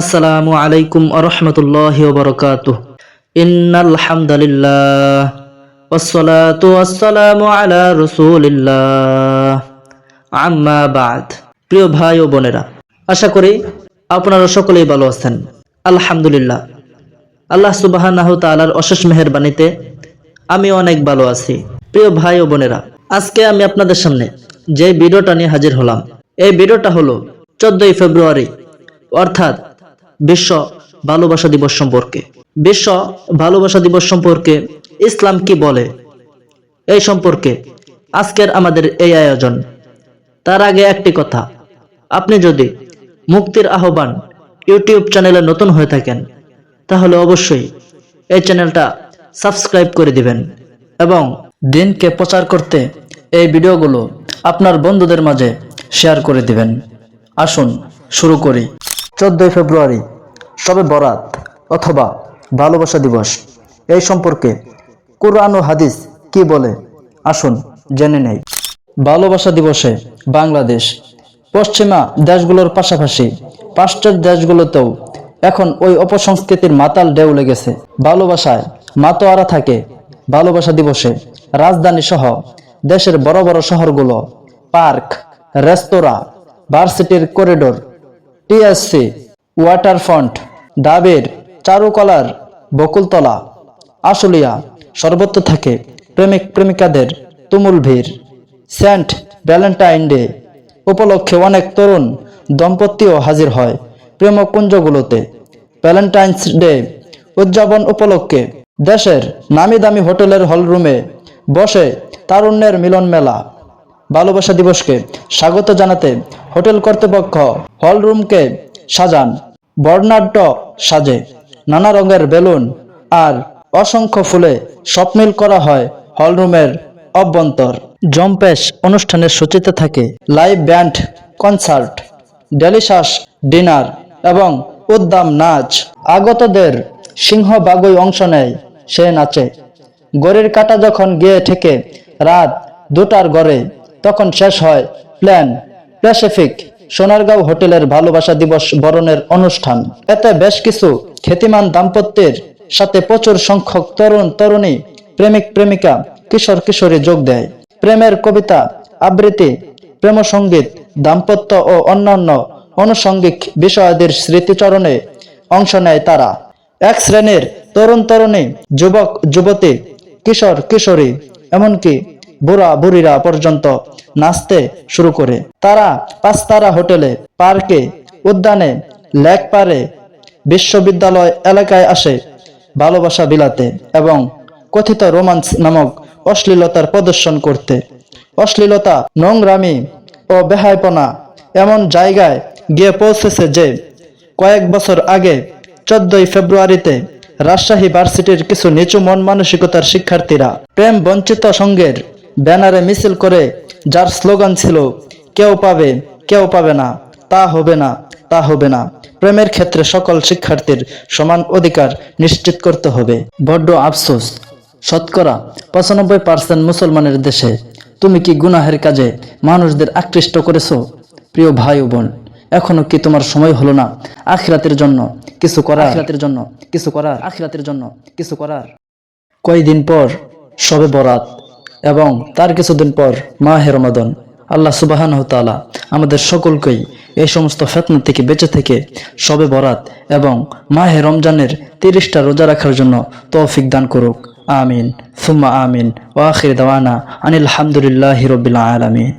আসসালামু আলাইকুম আরহামতুল্লাহ বরকাত ইন্নাল হামদুলিল্লাহ ওসলাতু আসসালামু আলা রসুলিল্লাহ। প্রিয় ভাই ও বোনেরা, আশা করি আপনারা সকলেই ভালো আছেন। আলহামদুলিল্লাহ। আল্লাহ সুবাহানাহ তালার অশেষ মেহরবানিতে আমি অনেক ভালো আছি। প্রিয় ভাই ও বোনেরা, আজকে আমি আপনাদের সামনে যে ভিডিওটা নিয়ে হাজির হলাম, এই ভিডিওটা হলো চোদ্দই ফেব্রুয়ারি, অর্থাৎ বিশ্ব ভালোবাসা দিবস সম্পর্কে। বিশ্ব ভালোবাসা দিবস সম্পর্কে ইসলাম কি বলে? এই সম্পর্কে আজকের আমাদের এই আয়োজন। তার আগে একটি কথা। আপনি যদি মুক্তির আহ্বান ইউটিউব চ্যানেলে নতুন হয়ে থাকেন, তাহলে অবশ্যই এই চ্যানেলটা সাবস্ক্রাইব করে দিবেন এবং দিনকে প্রচার করতে এই ভিডিওগুলো আপনার বন্ধুদের মাঝে শেয়ার করে দিবেন। আসুন, শুরু করি। চোদ্দই ফেব্রুয়ারি, সবে বরাত অথবা ভালোবাসা দিবস। এই সম্পর্কে কোরআন ও হাদিস কি বলে? আসুন জেনে নেই। ভালোবাসা দিবসে বাংলাদেশ পশ্চিমা দেশগুলোর পাশাপাশি পাশ্চাত্য দেশগুলোতেও এখন ওই অপসংস্কৃতির মাতাল ঢেউ লেগেছে। ভালোবাসায় মাতোয়ারা থাকে ভালোবাসা দিবসে। রাজধানী সহ দেশের বড় বড় শহরগুলো, পার্ক, রেস্তোরাঁ, ভার্সিটির করিডোর টিএসসি, ওয়াটারফ্রন্ট, ডাবের চারুকলার বকুলতলা, আশুলিয়া, সর্বত্র থাকে প্রেমিক প্রেমিকাদের তুমুল ভিড়। সেন্ট ভ্যালেন্টাইন ডে উপলক্ষে অনেক তরুণ দম্পতিও হাজির হয় প্রেমকুঞ্জগুলোতে। ভ্যালেন্টাইন্স ডে উদযাপন উপলক্ষে দেশের নামি দামি হোটেলের হলরুমে বসে তারুণ্যের মিলন মেলা ভালোবাসা দিবসকে স্বাগত জানাতে হোটেল কর্তৃপক্ষ হলরুমকে সাজান, বর্ণাঢ্য সাজে। নানা রঙের বেলুন আর অসংখ্য ফুলে স্বপ্নিল করা হয় হলরুমের অভ্যন্তর। জম্পেশ অনুষ্ঠানের সূচিতে থাকে live band, concert, delicious, dinner এবং উদ্দাম নাচ। আগতদের সিংহ বাগুই অংশ নেয়, সে নাচে। গড়ির কাটা যখন গিয়ে ঠেকে, রাত দুটার গড়ে তখন শেষ হয় প্ল্যান, প্যাসিফিক, সোনারগাঁও হোটেলের ভালোবাসা দিবস বরণের অনুষ্ঠান। এতে বেশ কিছু খ্যাতিমান দাম্পত্যের সাথে প্রচুর সংখ্যক তরুণ, তরুণী, প্রেমিক, প্রেমিকা, কিশোর, কিশোরী যোগ দেয়। প্রেমের কবিতা, আবৃত্তি প্রেম সংগীত দাম্পত্য ও অন্যান্য অনুষঙ্গিক বিষয়াদির স্মৃতিচরণে অংশ নেয় তারা। এক শ্রেণির তরুণ, তরুণী, যুবক, যুবতী, কিশোর, কিশোরী, এমনকি বুড়া বুড়িরা পর্যন্ত নাচতে শুরু করে। তারা পাঁচতারা হোটেলে, পার্কে, উদ্যানে, লেক পারে বিশ্ববিদ্যালয় এলাকায় আসে ভালোবাসা বিলাতে এবং কথিত রোমান্স নামক অশ্লীলতার প্রদর্শন করতে। অশ্লীলতা, নোংরামি ও বেহায়পনা এমন জায়গায় গিয়ে পৌঁছেছে যে কয়েক বছর আগে চোদ্দই ফেব্রুয়ারিতে রাজশাহী ভার্সিটির কিছু নিচু মন মানসিকতার শিক্ষার্থীরা প্রেম বঞ্চিত সঙ্গের ব্যানারে মিছিল করে যার স্লোগান ছিল কেউ পাবে কেউ পাবে না তা হবে না তা হবে না। প্রেমের ক্ষেত্রে সকল শিক্ষার্থীর সমান অধিকার নিশ্চিত করতে হবে। বড্ড আফসোস শতকরা পঁচানব্বই পার্সেন্ট মুসলমানের দেশে তুমি কি গুনাহের কাজে মানুষদের আকৃষ্ট করেছ? প্রিয় ভাই ও বোন এখনও কি তোমার সময় হলো না? আখিরাতের জন্য কিছু করার। আখিরাতের জন্য কিছু করার। আখিরাতের জন্য কিছু করার। কয়দিন পর সবে বরাত। এবং তার কিছুদিন পর মাহে রমাদন। আল্লাহ সুবাহান আমাদের সকলকেই এই সমস্ত ফেতনা থেকে বেঁচে থেকে সবে বরাত এবং মাহে রমজানের তিরিশটা রোজা রাখার জন্য তৌফিক দান করুক। আমিন। সুম্মা আমিন। ওয়াখির দওয়ানা আনিল হামদুলিল্লাহ হিরবিল্লা আলামিন।